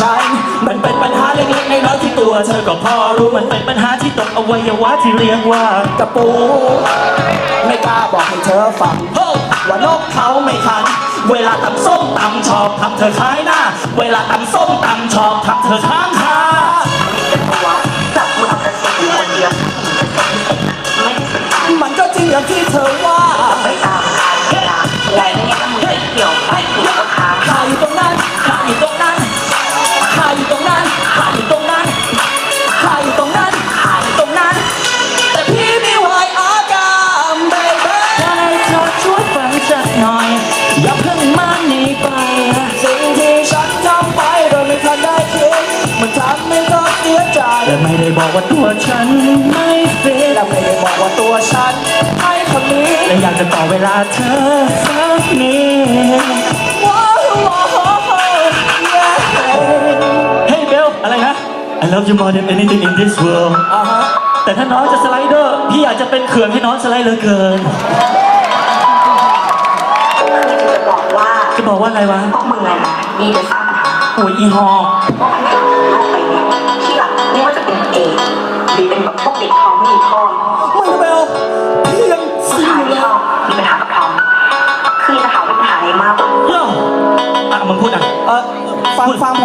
ฉัน มันเป็นปัญหาเล็กๆน้อยๆที่ตัว เธอก็พอรู้มันเป็นปัญหาที่ตกอวัยวะที่เรียกว่ากระปู ไม่กล้าบอกให้เธอฟังเฮ้ยว่านกเขาไม่คัน เวลาตำส้มตำชอบทำเธอคล้ายหน้า เวลาตำส้มตำชอบทำเธอค้างคา ตัวฉันไม่ฟิตและไม่ได้บอกว่าตัวฉันไม่คำนี้และอยากจะต่อเวลาเธอสักนิดเฮ้ยเบลอะไรนะ I love you more than anything in this world อ่าฮะแต่ถ้าน้องจะสไลเดอร์ พี่อยากจะเป็นเขื่อนให้น้องสไลด์เหลือเกินคือจะบอกว่าจะบอกว่าอะไรวะพวกมึงอะนะมีแต่สร้างปัญหา โอ้ยอีฮอ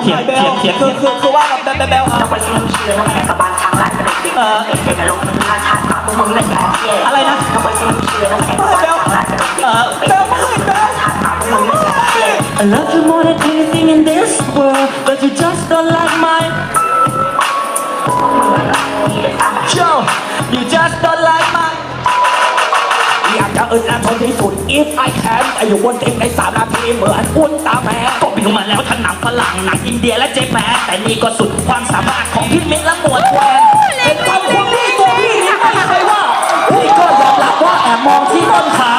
ฟังพูดฟังผมหน่อยเบเถียลงเถียงคือเถียงคือคือว่าแบบแบบแบบคต้รัอบงไปซื้อเชื้อน้ำแข็งกับบานช้างร้านกระเด็กเด็กเด็กในโลกมันราชาพวกมึงนี่แหละแย่แย่อะไรนะต้องไปซื้อเชื้อน้ำแข็งกับบานช้างร้านกระเด็กเด็กเออเด็กในราชาพวกมึงนี่แหละแย่ I love you more than anything in this world but you just don't like my มีแต่สร้างปัญหา show you just don't like my อยากจะอึดอัดทนที่สุด if I can แต่อยู่บนเตียงในสามนาทีเหมือนอุลตร้าแมนก็ไปดูมาแล้วทั้งหนังฝรั่งหนังอินเดียและเจแปนแต่นี่ก็สุดความสามารถของพี่มิตรและหมวดแวนเป็นคำคุณที่ตัวพี่นี่ไม่เคยว่าพี่ก็ยอมรับว่าแอบมองที่ต้นขา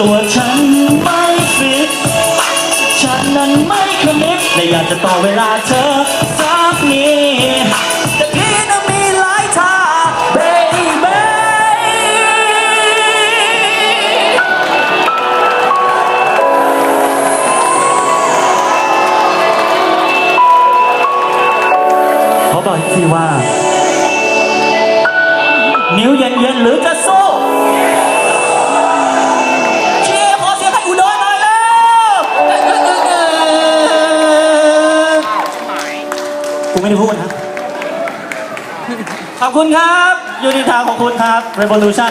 ตัวฉันไม่ฟิตฉันนั้นไม่คมิตและอยากจะต่อเวลาเธอสักนิดแต่พี่นั้นมีหลายทาง baby เขาบอกอีกทีว่า นิ้วเย็นๆหรือจะูไม่ได้พูดนะขอบคุณครับ ยูนิทาของคุณครับ Revolution